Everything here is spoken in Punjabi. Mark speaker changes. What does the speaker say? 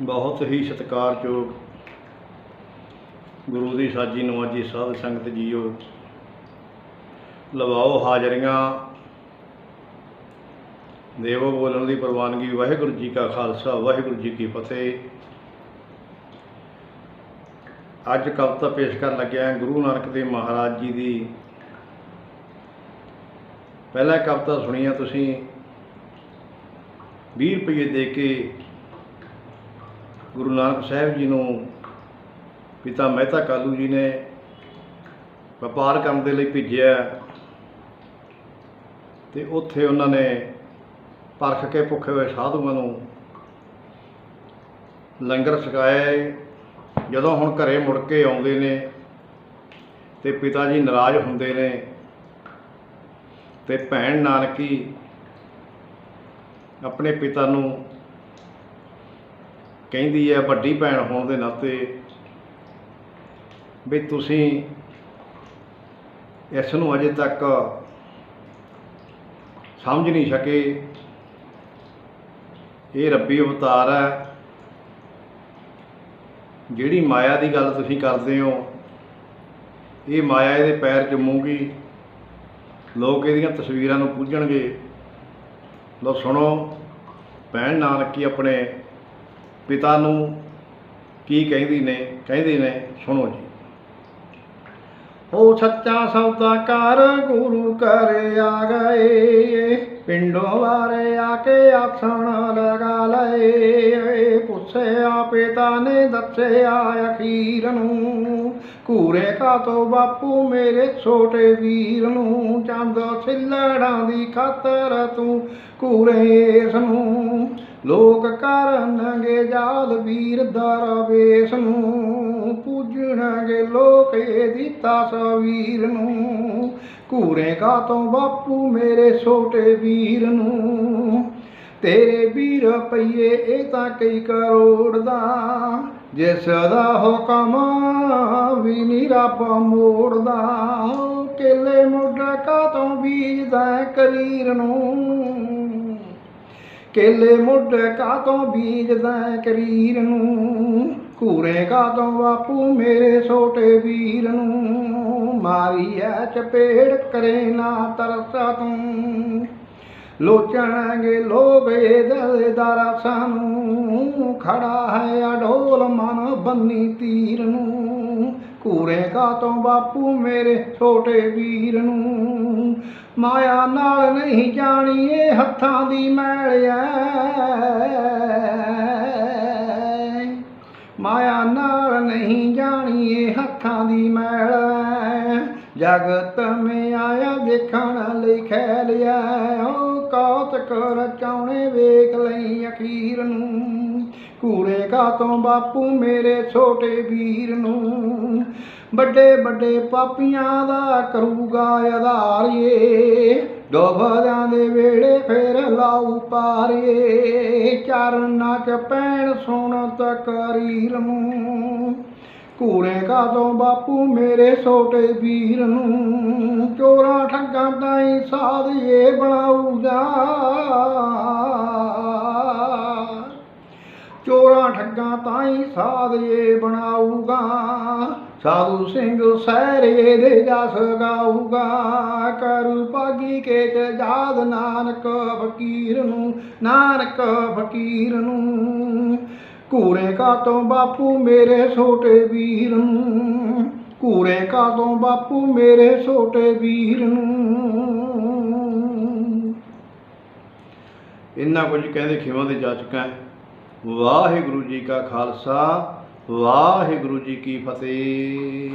Speaker 1: ਬਹੁਤ ਹੀ ਸਤਿਕਾਰਯੋਗ ਗੁਰੂ ਦੀ ਸਾਜੀ ਨਵਾਜੀ ਸਾਧ ਸੰਗਤ ਜੀਓ। ਲਵਾਓ ਹਾਜ਼ਰੀਆਂ। ਦੇਵੋ ਬੋਲਣ ਦੀ ਪ੍ਰਵਾਨਗੀ। ਵਾਹਿਗੁਰੂ ਜੀ ਕਾ ਖਾਲਸਾ, ਵਾਹਿਗੁਰੂ ਜੀ ਕੀ ਫਤਿਹ। ਅੱਜ ਕਵਿਤਾ ਪੇਸ਼ ਕਰਨ ਲੱਗਿਆ ਗੁਰੂ ਨਾਨਕ ਦੇਵ ਮਹਾਰਾਜ ਜੀ ਦੀ। ਪਹਿਲਾ ਕਵਿਤਾ ਸੁਣੀ ਤੁਸੀਂ। 20 ਰੁਪਏ ਦੇ ਕੇ ਗੁਰੂ ਨਾਨਕ ਸਾਹਿਬ ਜੀ ਨੂੰ, ਪਿਤਾ ਮਹਿਤਾ ਕਾਲੂ ਜੀ ਨੇ ਵਪਾਰ ਕਰਨ ਦੇ ਲਈ ਭੇਜਿਆ ਤੇ ਉੱਥੇ ਉਹਨਾਂ ਨੇ ਪਰਖ ਕੇ ਭੁੱਖੇ ਹੋਏ ਸਾਧੂਆਂ ਨੂੰ ਲੰਗਰ ਛਕਾਏ ਜਦੋਂ ਹੁਣ ਘਰੇ ਮੁੜ ਕੇ ਆਉਂਦੇ ਨੇ ਤੇ ਪਿਤਾ ਜੀ ਨਾਰਾਜ਼ ਹੁੰਦੇ ਨੇ ਤੇ ਭੈਣ ਨਾਨਕੀ ਆਪਣੇ ਪਿਤਾ ਨੂੰ ਕਹਿੰਦੀ ਹੈ, ਵੱਡੀ ਭੈਣ ਹੋਣ ਦੇ ਨਾਤੇ ਵੀ ਤੁਸੀਂ ਇਸ ਨੂੰ ਅਜੇ ਤੱਕ ਸਮਝ ਨਹੀਂ ਸਕੇ। ਇਹ ਰੱਬੀ ਅਵਤਾਰ ਹੈ। ਜਿਹੜੀ ਮਾਇਆ ਦੀ ਗੱਲ ਤੁਸੀਂ ਕਰਦੇ ਹੋ, ਇਹ ਮਾਇਆ ਇਹਦੇ ਪੈਰ ਜੰਮੂਗੀ। ਲੋਕ ਇਹਦੀਆਂ ਤਸਵੀਰਾਂ ਨੂੰ ਪੂਜਣਗੇ। ਲੋ ਸੁਣੋ, ਭੈਣ ਨਾਨਕੀ ਆਪਣੇ ਪਿਤਾ ਨੂੰ ਕੀ ਕਹਿੰਦੀ ਨੇ ਕਹਿੰਦੇ ਨੇ ਸੁਣੋ ਜੀ। ਉਹ ਸੱਚਾ ਸੌਦਾਕਾਰ, ਗੁਰੂ ਘਰ ਆ ਗਏ। ਪਿੰਡੋਂ ਵਾਰੇ ਆ ਕੇ ਆਖਣ ਲਗਾ ਲਏ। ਪੁੱਛਿਆ ਪਿਤਾ ਨੇ ਦੱਸਿਆ ਅਖੀਰ ਨੂੰ। ਕੂਰੇ ਕਾ ਤੋ ਬਾਪੂ ਮੇਰੇ ਛੋਟੇ ਵੀਰ ਨੂੰ। ਚੰਦ ਛਿੱਲੜਾਂ ਦੀ ਖਾਤਰ ਤੂੰ ਕੂਰੇ ਇਸ ਨੂੰ। ਲੋਕ ਕਰਨਗੇ ਜਾਲ, ਵੀਰ ਦਰਵੇਸ਼ ਨੂੰ। ਪੂਜਣਗੇ ਲੋਕ ਦਿੱਤਾ ਸਵੀਰ ਨੂੰ। ਘੂਰੇ ਕਾ ਤੋਂ ਬਾਪੂ ਮੇਰੇ ਛੋਟੇ ਵੀਰ ਨੂੰ। ਤੇਰੇ ਵੀਰ ਪਈਏ ਇਹ ਤਾਂ ਕਈ ਕਰੋੜ ਦਾ। ਜਿਸ ਦਾ ਹੁਕਮ ਵੀ ਨੀ ਰੱਬ ਮੋੜਦਾ। ਕੇਲੇ ਮੁੱਢ ਕਾ ਤੋਂ ਬੀਜਦਾ ਕਰੀਰ ਨੂੰ? ਕੇਲੇ ਮੁੱਢ ਕਾ ਤੋਂ ਬੀਜਦਾ ਕਰੀਰ ਨੂੰ? ਘੂਰੇ ਕਾ ਤੋਂ ਬਾਪੂ ਮੇਰੇ ਛੋਟੇ ਵੀਰ ਨੂੰ? ਮਾਰੀ ਐ ਚਪੇੜ, ਕਰੇ ਨਾ ਤਰਸਾ ਤੂੰ। ਲੋਚਣਗੇ ਲੋਭ ਇਹਦੇ ਦਾਰਾ ਸਾਨੂੰ ਖੜਾ ਹੈ ਅਡੋਲ ਮਨ ਬੰਨੀ ਤੀਰ ਨੂੰ। ਕੂਰੇ ਕਾ ਤੋਂ ਬਾਪੂ ਮੇਰੇ ਛੋਟੇ ਵੀਰ ਨੂੰ? ਮਾਇਆ ਨਾਲ ਨਹੀਂ ਜਾਣੀ ਜਾਣੀਏ ਹੱਥਾਂ ਦੀ ਮੈਲ ਐ। ਦੀ ਮੈਲ ਜਗਤ ਮੇ ਆਇਆ ਦੇਖਣ ਲਈ ਖੈਲਿਆ ਓ ਕੌਤਕ ਰਚਾਉਣੇ ਵੇਖ ਲਈ ਅਖੀਰ ਨੂੰ। ਕੂੜੇ ਕਾ ਤੋਂ ਬਾਪੂ ਮੇਰੇ ਛੋਟੇ ਵੀਰ ਨੂੰ। ਵੱਡੇ ਵੱਡੇ ਪਾਪੀਆਂ ਦਾ ਕਰੂਗਾ ਆਧਾਰੀਏ ਡੋਬਦਿਆਂ ਦੇ ਵੇੜੇ ਫੇਰ ਲਾਉ ਪਾਰੀਏ ਚਰਨਾਂ ਚ ਪੈਣ ਸੁਣ ਤਕਰੀਰ ਨੂੰ। ਕੂੜੇ ਕਾ ਤੋਂ ਬਾਪੂ ਮੇਰੇ ਛੋਟੇ ਵੀਰ ਨੂੰ? ਚੋਰਾਂ ਠੱਗਾਂ ਤਾਈ ਸਾਧੀਏ ਬਣਾਊਗਾ। ਚੋਰਾਂ ਠੱਗਾਂ ਤਾਈ ਸਾਧੀਏ ਬਣਾਊਗਾ। ਸਾਧੂ ਸਿੰਘ ਸਹਿਰੇ ਦੇ ਜਸ ਗਾਊਗਾ। ਕਰੂ ਪਾਗੀ ਕੇ ਜਾਦ ਨਾਨਕ ਫਕੀਰ ਨੂੰ, ਨਾਨਕ ਫਕੀਰ ਨੂੰ। ਘੂਰੇ ਕਾ ਤੋਂ ਬਾਪੂ ਮੇਰੇ ਛੋਟੇ ਵੀਰ ਨੂੰ? ਘੂਰੇ ਕਾ ਤੋਂ ਬਾਪੂ ਮੇਰੇ ਛੋਟੇ ਵੀਰ ਨੂੰ? ਇੰਨਾ ਕੁਝ ਕਹਿੰਦੇ ਖਿਮਾ ਦੇ ਜਾ ਜਾਚਕਾਂ ਵਾਹਿਗੁਰੂ ਜੀ ਕਾ ਖਾਲਸਾ, ਵਾਹਿਗੁਰੂ ਜੀ ਕੀ ਫਤਿਹ।